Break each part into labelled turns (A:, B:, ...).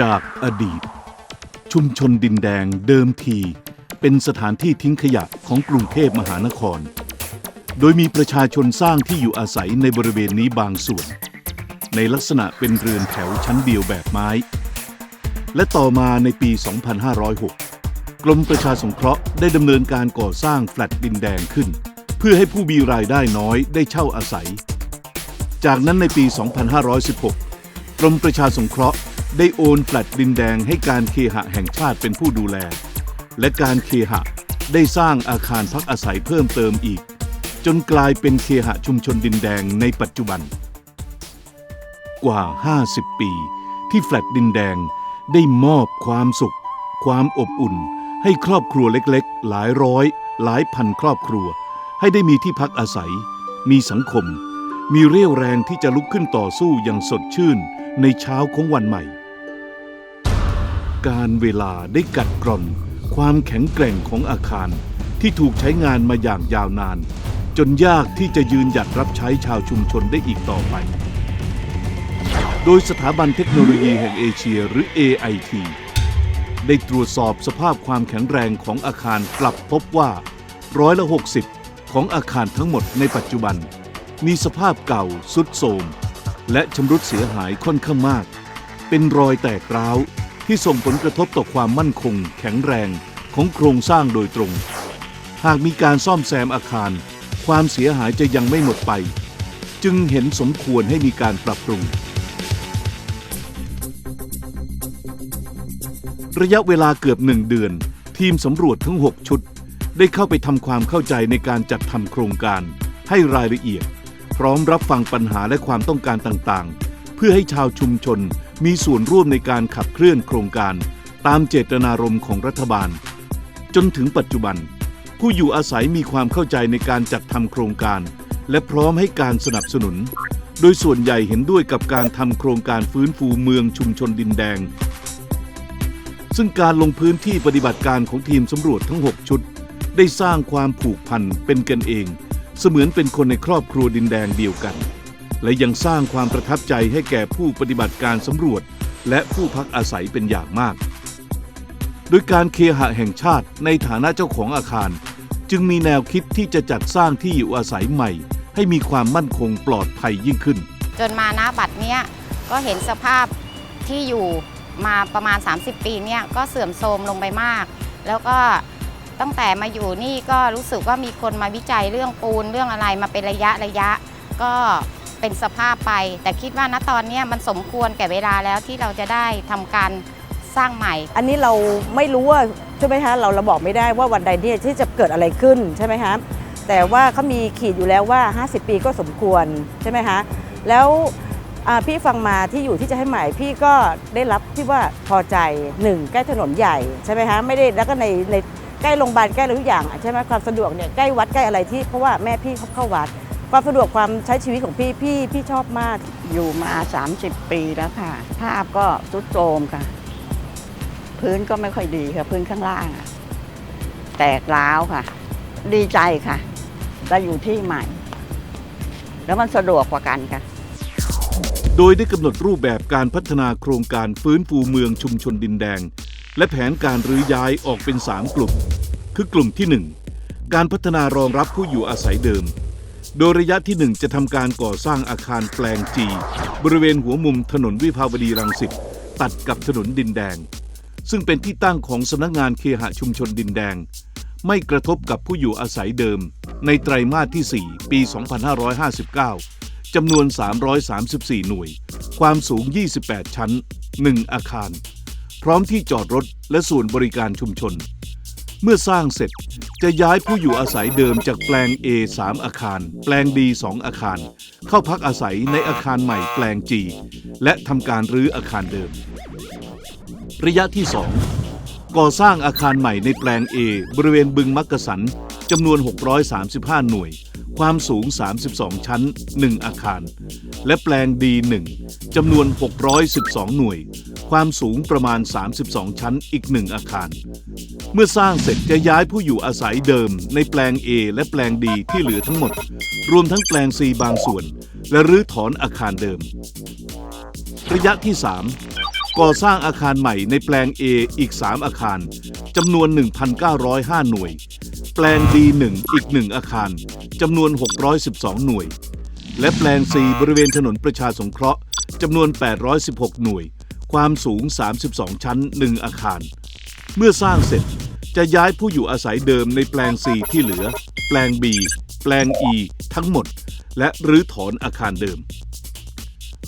A: จากอดีต ชุมชนดินแดงเดิมที เป็นสถานที่ทิ้งขยะของกรุงเทพมหานคร โดยมีประชาชนสร้างที่อยู่อาศัยในบริเวณนี้บางส่วน ในลักษณะเป็นเรือนแถวชั้นเดียวแบบไม้ และต่อมาในปี 2506 กรมประชาสงเคราะห์ได้ดำเนินการก่อสร้างแฟลตดินแดงขึ้น เพื่อให้ผู้มีรายได้น้อยได้เช่าอาศัย จากนั้นในปี 2516กรมประชาสงเคราะห์ ได้โอนแฟลตดินแดงให้การเคหะแห่งชาติเป็นผู้ดูแล และการเคหะได้สร้างอาคารพักอาศัยเพิ่มเติมอีก จนกลายเป็นเคหะชุมชนดินแดงในปัจจุบัน กว่า 50 ปี ที่แฟลตดินแดงได้มอบความสุข ความอบอุ่น ให้ครอบครัวเล็กๆ หลายร้อย หลายพันครอบครัว ให้ได้มีที่พักอาศัย มีสังคม มีเรี่ยวแรงที่จะลุกขึ้นต่อสู้อย่างสดชื่นในเช้าของวันใหม่ การเวลาได้กัดกร่อน ความแข็งแกร่งของอาคารที่ถูกใช้งานมาอย่างยาวนาน จนยากที่จะยืนหยัดรับใช้ชาวชุมชนได้อีกต่อไป โดยสถาบันเทคโนโลยีแห่งเอเชียหรือ AIT ได้ตรวจสอบสภาพความแข็งแรงของอาคารกลับพบว่าร้อยละ60 ของอาคารทั้งหมดในปัจจุบัน มีสภาพเก่าสุดโทรมและชำรุดเสียหายค่อนข้างมาก เป็นรอยแตกร้าว ที่ส่งผลกระทบต่อความมั่นคง แข็งแรงของโครงสร้างโดยตรง หากมีการซ่อมแซมอาคาร ความเสียหายจะยังไม่หมดไป จึงเห็นสมควรให้มีการปรับปรุง ระยะเวลาเกือบหนึ่งเดือน ทีมสำรวจทั้ง 6 ชุด ได้เข้าไปทำความเข้าใจในการจัดทำโครงการ ให้รายละเอียด พร้อมรับฟังปัญหาและความต้องการต่างๆ เพื่อให้ชาวชุมชน มีส่วนร่วมในการขับเคลื่อนโครงการตามเจตนารมณ์ของรัฐบาล จนถึงปัจจุบัน ผู้อยู่อาศัยมีความเข้าใจในการจัดทำโครงการ และพร้อมให้การสนับสนุน โดยส่วนใหญ่เห็นด้วยกับการทำโครงการฟื้นฟูเมืองชุมชนดินแดง ซึ่งการลงพื้นที่ปฏิบัติการของทีมสำรวจทั้ง 6 ชุด ได้สร้างความผูกพันเป็นกันเอง เสมือนเป็นคนในครอบครัวดินแดงเดียวกัน และยังสร้างความประทับใจให้แก่ผู้ปฏิบัติการสำรวจ และผู้พักอาศัยเป็นอย่างมาก โดยการเคหะแห่งชาติในฐานะเจ้าของอาคาร จึงมีแนวคิดที่จะจัดสร้างที่อยู่อาศัยใหม่ ให้มีความมั่นคงปลอดภัยยิ่งขึ้น
B: จนมาณบัดเนี้ยก็เห็นสภาพที่อยู่มาประมาณ 30 ปีเนี่ยก็เสื่อมโทรมลงไปมาก แล้วก็ตั้งแต่มาอยู่นี่ก็รู้สึกว่ามีคนมาวิจัยเรื่องปูนเรื่องอะไรมาเป็นระยะระยะ ก็ เป็นสภาพไป แต่คิดว่าณตอนนี้มันสมควรแก่เวลาแล้วที่เราจะได้ทำการสร้างใหม่
C: อันนี้เราไม่รู้ว่าใช่ไหมคะเราเราบอกไม่ได้ว่าวันใดเนี่ยที่จะเกิดอะไรขึ้นใช่ไหมคะแต่ว่าเขามีขีดอยู่แล้วว่า 50 ปีก็สมควรใช่ไหมคะแล้วพี่ฟังมาที่อยู่ที่จะให้ใหม่พี่ก็ได้รับที่ว่าพอใจหนึ่งใกล้ถนนใหญ่ใช่ไหมคะไม่ได้แล้วก็ในในใกล้โรงพยาบาลใกล้ทุกอย่างใช่ไหมความสะดวกเนี่ยใกล้วัดใกล้อะไรที่เพราะว่าแม่พี่เขาเข้าวัด ความสะดวกความใช้ชีวิตของพี่พี่พี่ชอบมาก
D: อยู่มา 30 ปีแล้วค่ะ ภาพก็ทรุดโทรมค่ะ พื้นก็ไม่ค่อยดีค่ะ พื้นข้างล่างอะแตกร้าวค่ะ ดีใจค่ะได้อยู่ที่ใหม่ แล้วมันสะดวกกว่ากันค่ะ
A: โดยได้กำหนดรูปแบบการพัฒนาโครงการฟื้นฟูเมืองชุมชนดินแดง และแผนการรื้อย้ายออกเป็น 3 กลุ่ม คือกลุ่มที่ 1 การพัฒนารองรับผู้อยู่อาศัยเดิม โดยระยะที่ 1 จะทำการก่อสร้างอาคารแปลงจีบริเวณหัวมุมถนนวิภาวดีรังสิตตัดกับถนนดินแดง ซึ่งเป็นที่ตั้งของสำนักงานเคหะชุมชนดินแดง ไม่กระทบกับผู้อยู่อาศัยเดิม ในไตรมาสที่ 4 ปี 2559 จำนวน 334 หน่วย ความสูง 28 ชั้น 1 อาคาร พร้อมที่จอดรถและส่วนบริการชุมชน เมื่อสร้างเสร็จจะย้ายผู้อยู่อาศัยเดิมจากแปลง A 3อาคาร แปลง D 2อาคาร เข้าพักอาศัยในอาคารใหม่แปลง G และทำการรื้ออาคารเดิม ระยะที่ 2 ก่อสร้างอาคารใหม่ในแปลง A บริเวณบึงมักกะสันจำนวน 635 หน่วย ความสูง 32 ชั้น 1 อาคาร และแปลง D1 จำนวน 612 หน่วย ความสูงประมาณ 32 ชั้นอีก 1 อาคาร เมื่อสร้างเสร็จจะย้ายผู้อยู่อาศัยเดิม ในแปลง A และแปลง D ที่เหลือทั้งหมด รวมทั้งแปลง C บางส่วน และรื้อถอนอาคารเดิม ระยะที่ 3 ก่อสร้างอาคารใหม่ในแปลง A อีก 3 อาคารจำนวน 1,905 หน่วย แปลง D1 อีก 1 อาคารจำนวน 612 หน่วย และแปลง C บริเวณถนนประชาสงเคราะห์จำนวน 816 หน่วย ความสูง 32 ชั้น 1 อาคาร เมื่อสร้างเสร็จจะย้ายผู้อยู่อาศัยเดิมในแปลง C ที่เหลือ แปลง B แปลง E ทั้งหมด และรื้อถอนอาคารเดิม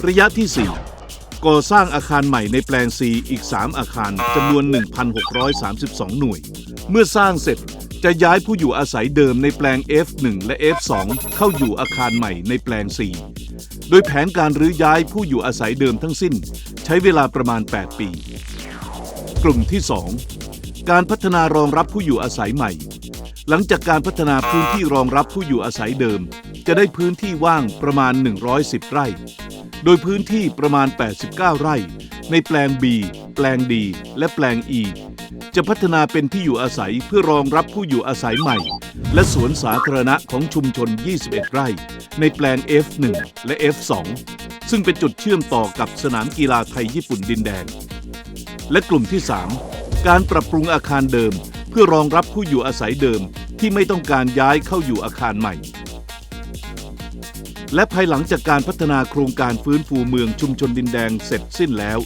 A: ระยะที่ 4 ก่อสร้างอาคารใหม่ในแปลง C อีก 3 อาคารจำนวน 1,632 หน่วย เมื่อสร้างเสร็จ จะย้ายผู้อยู่อาศัยเดิมในแปลง F1 และ F2 เข้าอยู่อาคารใหม่ในแปลง C โดยแผนการรื้อย้ายผู้อยู่อาศัยเดิมทั้งสิ้น ใช้เวลาประมาณ 8 ปี กลุ่มที่ 2 การพัฒนารองรับผู้อยู่อาศัยใหม่ หลังจากการพัฒนาพื้นที่รองรับผู้อยู่อาศัยเดิม จะได้พื้นที่ว่างประมาณ 110 ไร่ โดยพื้นที่ประมาณ 89 ไร่ ในแปลง B แปลง D และแปลง E จะพัฒนาเป็นที่อยู่อาศัยเพื่อรองรับผู้อยู่อาศัยใหม่ และสวนสาธารณะของชุมชน 21 ไร่ ในแปลง F1 และ F2 ซึ่งเป็นจุดเชื่อมต่อกับสนามกีฬาไทยญี่ปุ่นดินแดง และกลุ่มที่ 3 การปรับปรุงอาคารเดิม เพื่อรองรับผู้อยู่อาศัยเดิมที่ไม่ต้องการย้ายเข้าอยู่อาคารใหม่ และภายหลังจากการพัฒนาโครงการฟื้นฟูเมืองชุมชนดินแดงเสร็จสิ้นแล้ว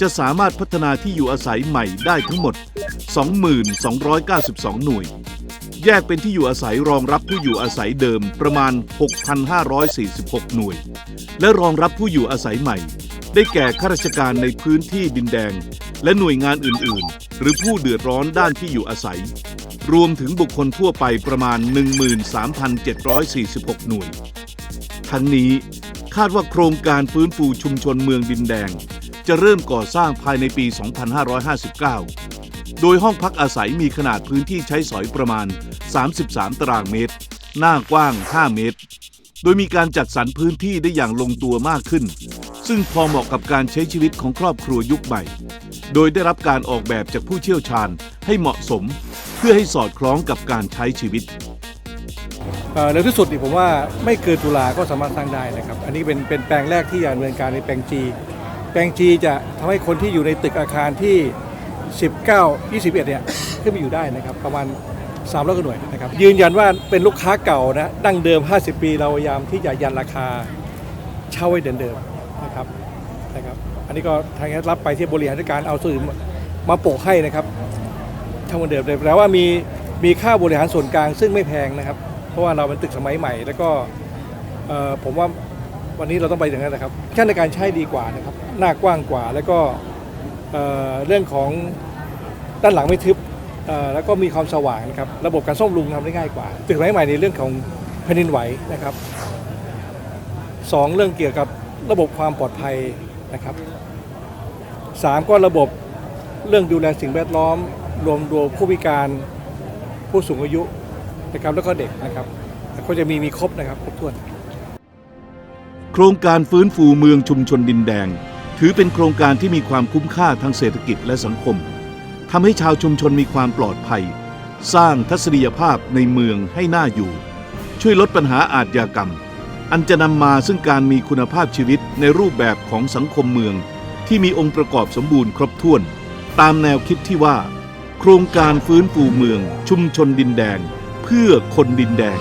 A: จะสามารถพัฒนาที่อยู่อาศัยใหม่ได้ทั้งหมด2292 หน่วย แยกเป็นที่อยู่อาศัยรองรับผู้อยู่อาศัยเดิมประมาณ 6,546 หน่วย และรองรับผู้อยู่อาศัยใหม่ ได้แก่ข้าราชการในพื้นที่ดินแดง และหน่วยงานอื่น ๆ หรือผู้เดือดร้อนด้านที่อยู่อาศัย รวมถึงบุคคลทั่วไปประมาณ 13,746 หน่วยั้งนี้ คาดว่าโครงการฟื้นฟูชุมชนเมืองดินแดง จะเริ่มก่อสร้างภายในปี 2559 โดยห้องพักอาศัยมีขนาดพื้นที่ใช้สอยประมาณ 33 ตารางเมตร หน้ากว้าง 5 เมตร โดยมีการจัดสรรพื้นที่ได้อย่างลงตัวมากขึ้น ซึ่งพอเหมาะกับการใช้ชีวิตของครอบครัวยุคใหม่ โดยได้รับการออกแบบจากผู้เชี่ยวชาญให้เหมาะสม เพื่อให้สอดคล้องกับการใช้ชีวิต
E: เอ่อเร็วที่สุดนี่ผมว่าไม่เกินตุลาก็สามารถสร้างได้นะครับ อันนี้เป็นเป็นแปลงแรกที่จะดำเนินการในแปลง G แปลง G จะทำให้คนที่อยู่ในตึกอาคารที่ 19 21เนี่ยขึ้นไปอยู่ได้นะครับประมาณ300กว่าหน่วยนะครับยืนยันว่าเป็นลูกค้าเก่านะดั้งเดิม 50 ปีเราพยายามที่จะยันราคาเช่าไว้เดิมเดิมๆนะครับนะครับ อันนี้ก็ทางนี้รับไปที่บริหารจัดการเอาส่วนอื่นมามาโปะให้นะครับเช่าเหมือนเดิมเลยแปลว่ามีมีค่าบริหารส่วนกลางซึ่งไม่แพงนะครับ เพราะว่าเราเป็นตึกสมัยใหม่ แล้วก็ผมว่าวันนี้เราต้องไปอย่างนั้นนะครับชั้นในการใช้ดีกว่านะครับหน้ากว้างกว่า แล้วก็เเรื่องของด้านหลังไม่ทึบแล้วก็มีความสว่างนะครับระบบการซ่อมรุงทำได้ง่ายกว่า ตึกสมัยใหม่ในเรื่องของแผ่นดินไหวนะครับสองเรื่องเกี่ยวกับระบบความปลอดภัยนะครับสามก็ระบบเรื่องดูแลสิ่งแวดล้อม รวมรวมผู้พิการผู้สูงอายุ นะครับแล้วก็เด็กนะครับก็จะมีมีครบนะครับครบถ้วน
A: โครงการฟื้นฟูเมืองชุมชนดินแดง ถือเป็นโครงการที่มีความคุ้มค่าทางเศรษฐกิจและสังคมทำให้ชาวชุมชนมีความปลอดภัย สร้างทัศนียภาพในเมืองให้น่าอยู่ ช่วยลดปัญหาอาทยากรรม อันจะนำมาซึ่งการมีคุณภาพชีวิตในรูปแบบของสังคมเมือง ที่มีองค์ประกอบสมบูรณ์ครบถ้วน ตามแนวคิดที่ว่า โครงการฟื้นฟูเมือง ชุมชนดินแดง เพื่อคนดินแดง